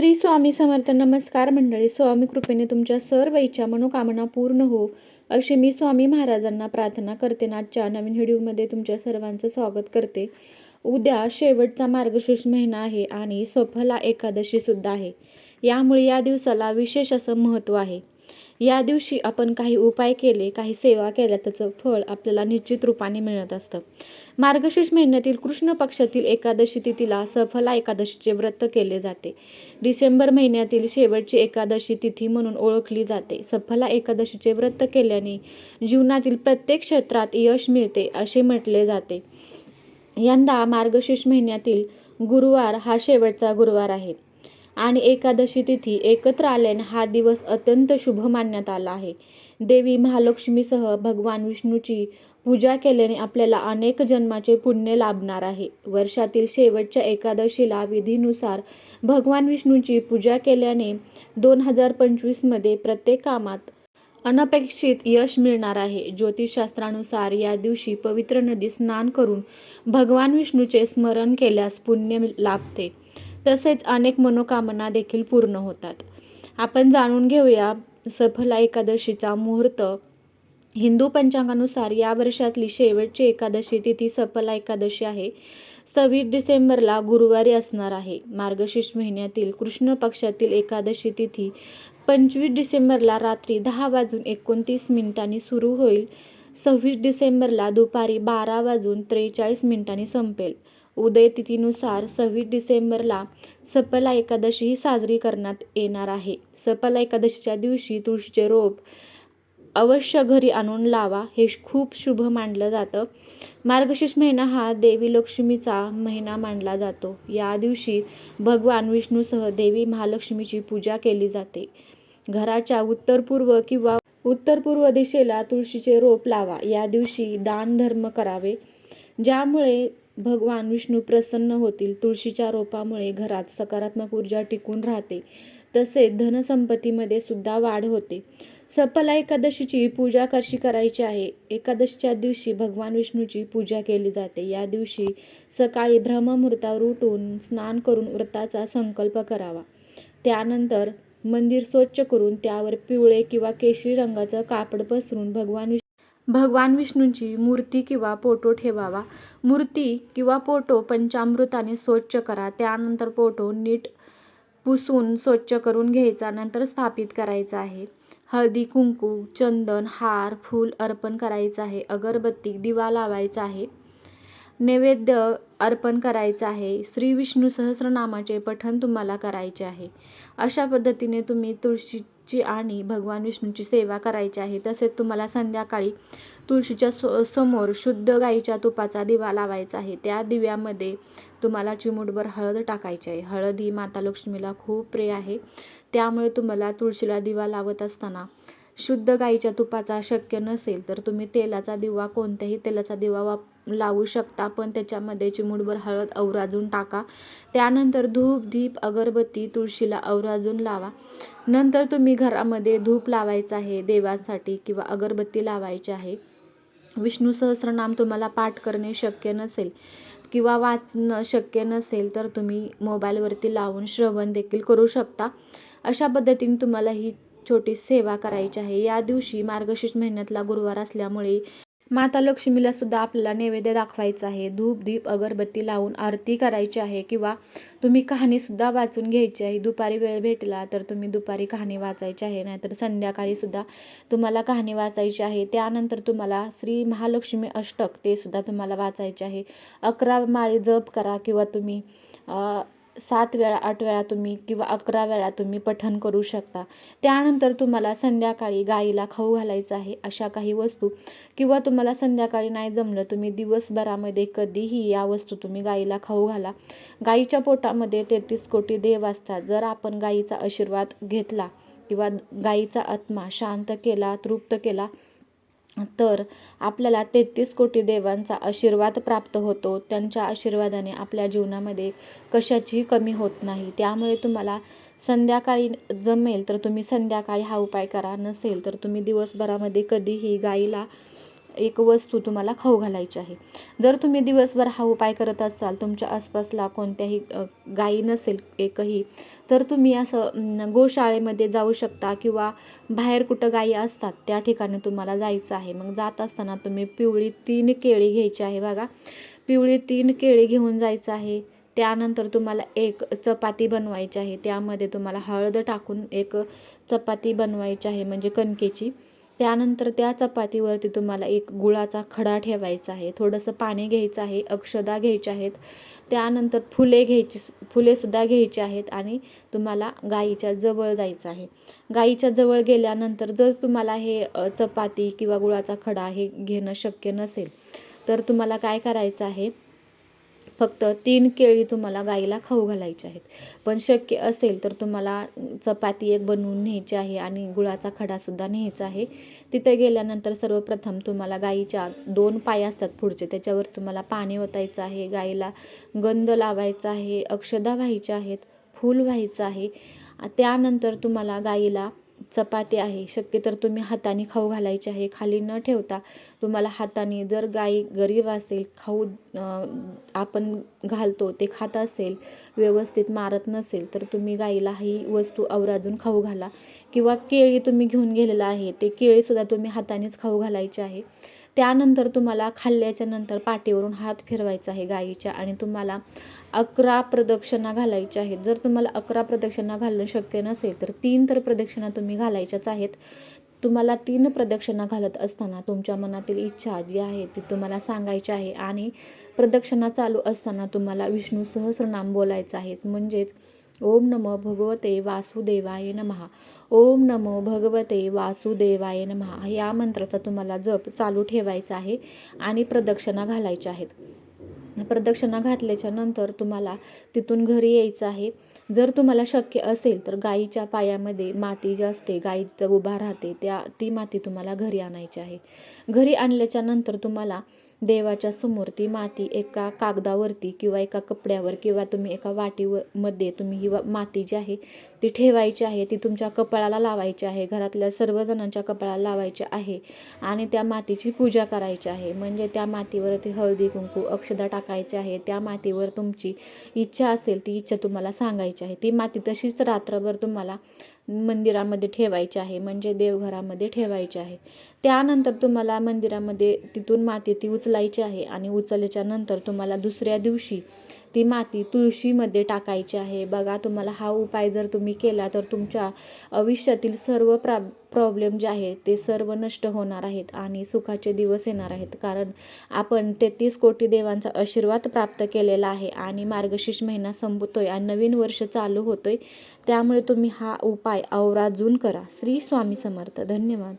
श्री स्वामी समर्थ नमस्कार मंडळी. स्वामी कृपेने तुमच्या सर्व इच्छा मनोकामना पूर्ण हो. अशी मी स्वामी महाराजांना प्रार्थना करते आजच्या नवीन व्हिडिओमध्ये तुमच्या सर्वांचं स्वागत करते. उद्या शेवटचा मार्गशीर्ष महिना आहे आणि सफला एकादशी सुद्धा आहे. यामुळे या दिवसाला विशेष असं महत्त्व आहे. या दिवशी आपण काही उपाय केले काही सेवा केल्या त्याचं फळ आपल्याला निश्चित रूपाने मिळत असतं. मार्गशीर्ष महिन्यातील कृष्ण पक्षातील एकादशी तिथीला सफला एकादशीचे व्रत केले जाते. डिसेंबर महिन्यातील शेवटची एकादशी तिथी म्हणून ओळखली जाते. सफला एकादशीचे व्रत केल्याने जीवनातील प्रत्येक क्षेत्रात यश मिळते असे म्हटले जाते. यंदा मार्गशीर्ष महिन्यातील गुरुवार हा शेवटचा गुरुवार आहे आणि एकादशी तिथी एकत्र आल्याने हा दिवस अत्यंत शुभ मानण्यात आला आहे. देवी महालक्ष्मीसह भगवान विष्णूची पूजा केल्याने आपल्याला अनेक जन्माचे पुण्य लाभणार आहे. वर्षातील शेवटच्या एकादशीला विधीनुसार भगवान विष्णूची पूजा केल्याने दोन हजार पंचवीसमध्ये प्रत्येक कामात अनपेक्षित यश मिळणार आहे. ज्योतिषशास्त्रानुसार या दिवशी पवित्र नदी स्नान करून भगवान विष्णूचे स्मरण केल्यास पुण्य लाभते. तसेच अनेक मनोकामना देखील पूर्ण होतात. आपण जाणून घेऊया सफला एकादशीचा मुहूर्त. हिंदू पंचांगानुसार या वर्षातली शेवटची एकादशी तिथी सफला एकादशी आहे. सव्वीस डिसेंबरला गुरुवारी असणार आहे. मार्गशीर्ष महिन्यातील कृष्ण पक्षातील एकादशी तिथी पंचवीस डिसेंबरला रात्री दहा वाजून एकोणतीस मिनिटांनी सुरू होईल. सव्वीस डिसेंबरला दुपारी बारा वाजून त्रेचाळीस मिनिटांनी संपेल. उदय तिथीनुसार सव्वीस डिसेंबरला सपला एकादशी ही साजरी करण्यात येणार आहे. सपला एकादशीच्या दिवशी तुळशीचे रोप अवश्य घरी आणून लावा. हे खूप शुभ मानलं जातं. मार्गशीर्ष महिना हा देवी लक्ष्मीचा महिना मानला जातो. या दिवशी भगवान विष्णूसह देवी महालक्ष्मीची पूजा केली जाते. घराच्या उत्तर पूर्व किंवा उत्तर पूर्व दिशेला तुळशीचे रोप लावा. या दिवशी दान धर्म करावे. ज्यामुळे भगवान विष्णू प्रसन्न होतील. तुळशीच्या रोपामुळे घरात सकारात्मक ऊर्जा टिकून राहते. तसेच धनसंपत्तीमध्ये सुद्धा वाढ होते. सफला एकादशीची पूजा कशी करायची आहे? एकादशीच्या दिवशी भगवान विष्णूची पूजा केली जाते. या दिवशी सकाळी ब्रह्ममुहूर्तावर उठून स्नान करून व्रताचा संकल्प करावा. त्यानंतर मंदिर स्वच्छ करून त्यावर पिवळे किंवा केशरी रंगाचं कापड पसरून भगवान भगवान विष्णूंची मूर्ती किंवा फोटो ठेवावा. मूर्ती किंवा फोटो पंचामृताने स्वच्छ करा. त्यानंतर फोटो नीट पुसून स्वच्छ करून घ्यायचा नंतर स्थापित करायचा आहे. हळदी कुंकू चंदन हार फूल अर्पण करायचं आहे. अगरबत्ती दिवा लावायचा आहे. नैवेद्य अर्पण करायचं आहे. श्री विष्णू सहस्रनामाचे पठण तुम्हाला करायचे आहे. अशा पद्धतीने तुम्ही तुळशी तुळशीची आणि भगवान विष्णूची सेवा करायची आहे. तसेच तुम्हाला संध्याकाळी तुळशीच्या सो समोर शुद्ध गाईच्या तुपाचा दिवा लावायचा आहे. त्या दिव्यामध्ये तुम्हाला चिमूटभर हळद टाकायची आहे. हळद ही माता लक्ष्मीला खूप प्रिय आहे. त्यामुळे तुम्हाला तुळशीला दिवा लावत असताना शुद्ध गाईच्या तुपाचा शक्य नसेल तर तुम्ही तेलाचा दिवा कोणत्याही तेलाचा दिवा वाप लावू शकता. पण त्याच्यामध्ये चिमूटभर हळद अवराजून टाका. त्यानंतर धूप दीप अगरबत्ती तुळशीला अवराजून लावा. नंतर तुम्ही घरामध्ये धूप लावायचं आहे देवासाठी किंवा अगरबत्ती लावायची आहे. विष्णू सहस्रनाम तुम्हाला पाठ करणे शक्य नसेल किंवा वाचणं शक्य नसेल तर तुम्ही मोबाईलवरती लावून श्रवण देखील करू शकता. अशा पद्धतीने तुम्हाला ही छोटी सेवा करायची आहे. या दिवशी मार्गशीर्ष महिन्यातला गुरुवार असल्यामुळे माता लक्ष्मीला सुद्धा आपल्याला नैवेद्य दाखवायचा आहे. धूप दीप अगरबत्ती लावून आरती करायची आहे किंवा तुम्ही कहाणीसुद्धा वाचून घ्यायची आहे. दुपारी वेळ भेटला तर तुम्ही दुपारी कहाणी वाचायची आहे. नाहीतर संध्याकाळीसुद्धा तुम्हाला कहाणी वाचायची आहे. त्यानंतर तुम्हाला श्री महालक्ष्मी अष्टक ते सुद्धा तुम्हाला वाचायचे आहे. अकरा माळी जप करा किंवा तुम्ही सात वेळा आठ वेळा तुम्ही किंवा अकरा वेळा तुम्ही पठण करू शकता. त्यानंतर तुम्हाला संध्याकाळी गाईला खाऊ घालायचं आहे अशा काही वस्तू. किंवा तुम्हाला संध्याकाळी नाही जमलं तुम्ही दिवसभरामध्ये कधीही या वस्तू तुम्ही गाईला खाऊ घाला. गाईच्या पोटामध्ये तेहतीस कोटी देव असतात. जर आपण गाईचा आशीर्वाद घेतला किंवा गाईचा आत्मा शांत केला तृप्त केला तर आपल्याला तेहतीस कोटी देवांचा आशीर्वाद प्राप्त होतो. त्यांच्या आशीर्वादाने आपल्या जीवनामध्ये कशाचीही कमी होत नाही. त्यामुळे तुम्हाला संध्याकाळी जमेल तर तुम्ही संध्याकाळी हा उपाय करा. नसेल तर तुम्ही दिवसभरामध्ये कधीही गाईला एक वस्तू तुम्हाला खाऊ घालायची आहे. जर तुम्ही दिवसभर हा उपाय करत असाल तुमच्या आसपासला कोणत्याही गाई गायी नसेल एकही तर तुम्ही असं गोशाळेमध्ये जाऊ शकता किंवा बाहेर कुठं गायी असतात त्या ठिकाणी तुम्हाला जायचं आहे. मग जात असताना तुम्ही पिवळी तीन केळी घ्यायची आहे बघा. पिवळी तीन केळी घेऊन जायचं आहे. त्यानंतर तुम्हाला एक चपाती बनवायची आहे. त्यामध्ये तुम्हाला हळद टाकून एक चपाती बनवायची आहे म्हणजे कणकेची. त्यानंतर त्या चपातीवरती तुम्हाला एक गुळाचा खडा ठेवायचा आहे थोडंसं पाणी घ्यायचं आहे अक्षदा घ्यायच्या आहेत त्यानंतर फुले घ्यायची फुलेसुद्धा घ्यायची आहेत आणि तुम्हाला गाईच्या जवळ जायचं आहे. गाईच्या जवळ गेल्यानंतर जर तुम्हाला हे चपाती किंवा गुळाचा खडा हे घेणं शक्य नसेल तर तुम्हाला काय करायचं आहे फक्त तीन केळी तुम्हाला गाईला खाऊ घालायची आहेत. पण शक्य असेल तर तुम्हाला चपाती एक बनवून न्यायची आहे आणि गुळाचा खडासुद्धा न्यायचा आहे. तिथे गेल्यानंतर सर्वप्रथम तुम्हाला गाईच्या दोन पाय असतात पुढचे त्याच्यावर तुम्हाला पाणी ओतायचं आहे गाईला गंध लावायचा आहे अक्षदा व्हायच्या आहेत फूल व्हायचं आहे. त्यानंतर तुम्हाला गाईला चपाती आहे. शक्य तर तुम्ही हाताने खाऊ घालायचे आहे. खाली न ठेवता तुम्हाला हाताने जर गाई गरीब असेल खाऊ आपण घालतो ते खात असेल व्यवस्थित मारत नसेल तर तुम्ही गाईला ही वस्तू अवराजून खाऊ घाला. किंवा केळी तुम्ही घेऊन गेलेला आहे ते केळीसुद्धा तुम्ही हातानेच खाऊ घालायचे आहे. त्यानंतर तुम्हाला खाल्ल्याच्या नंतर पाठीवरून हात फिरवायचा आहे गाईच्या आणि तुम्हाला अकरा प्रदक्षिणा घालायच्या आहेत. जर तुम्हाला अकरा प्रदक्षिणा घालणं शक्य नसेल तर तीन तर प्रदक्षिणा तुम्ही घालायच्याच आहेत. तुम्हाला तीन प्रदक्षिणा घालत असताना तुमच्या मनातील इच्छा जी आहे ती तुम्हाला सांगायची आहे. आणि प्रदक्षिणा चालू असताना तुम्हाला विष्णू सहस्रनाम बोलायचं आहे. म्हणजेच ओम नमो भगवते वासुदेवाय नमहा. ओम नमो भगवते वासुदेवाय नमहा. या मंत्राचा तुम्हाला जप चालू ठेवायचा आहे आणि प्रदक्षिणा घालायच्या आहेत. प्रदक्षिणा घातल्याच्या नंतर तुम्हाला तिथून घरी यायचं आहे. जर तुम्हाला शक्य असेल तर गाईच्या पायामध्ये माती जी असते गाईचं उभा राहते त्या ती माती तुम्हाला घरी आणायची आहे. घरी आणल्याच्या नंतर तुम्हाला देवाच्या समोर ती माती एका कागदावरती किंवा एका कपड्यावर किंवा तुम्ही एका वाटीवर मध्ये तुम्ही ही माती जी आहे ती ठेवायची आहे ती तुमच्या कपाळाला लावायची आहे घरातल्या सर्वजणांच्या कपाळाला लावायची आहे आणि त्या मातीची पूजा करायची आहे. म्हणजे त्या मातीवरती हळदी कुंकू अक्षदा टाकायची आहे त्या मातीवर तुमची इच्छा असेल ती इच्छा तुम्हाला सांगायची आहे. ती माती तशीच रात्रभर तुम्हाला मंदिरामध्ये ठेवायची आहे म्हणजे देवघरामध्ये ठेवायची आहे. त्यानंतर तुम्हाला मंदिरामध्ये तिथून माती ती उचलायची आहे आणि उचलल्याच्या नंतर तुम्हाला दुसऱ्या दिवशी ती माती तुळशीमध्ये टाकायची आहे. बघा तुम्हाला हा उपाय जर तुम्ही केला तर तुमच्या आयुष्यातील सर्व प्रा प्रॉब्लेम जे आहे ते सर्व नष्ट होणार आहेत आणि सुखाचे दिवस येणार आहेत. कारण आपण तेहतीस कोटी देवांचा आशीर्वाद प्राप्त केलेला आहे आणि मार्गशीर्ष महिना संपतोय आणि नवीन वर्ष चालू होतोय. त्यामुळे तुम्ही हा उपाय अवराजून करा. श्री स्वामी समर्थ. धन्यवाद.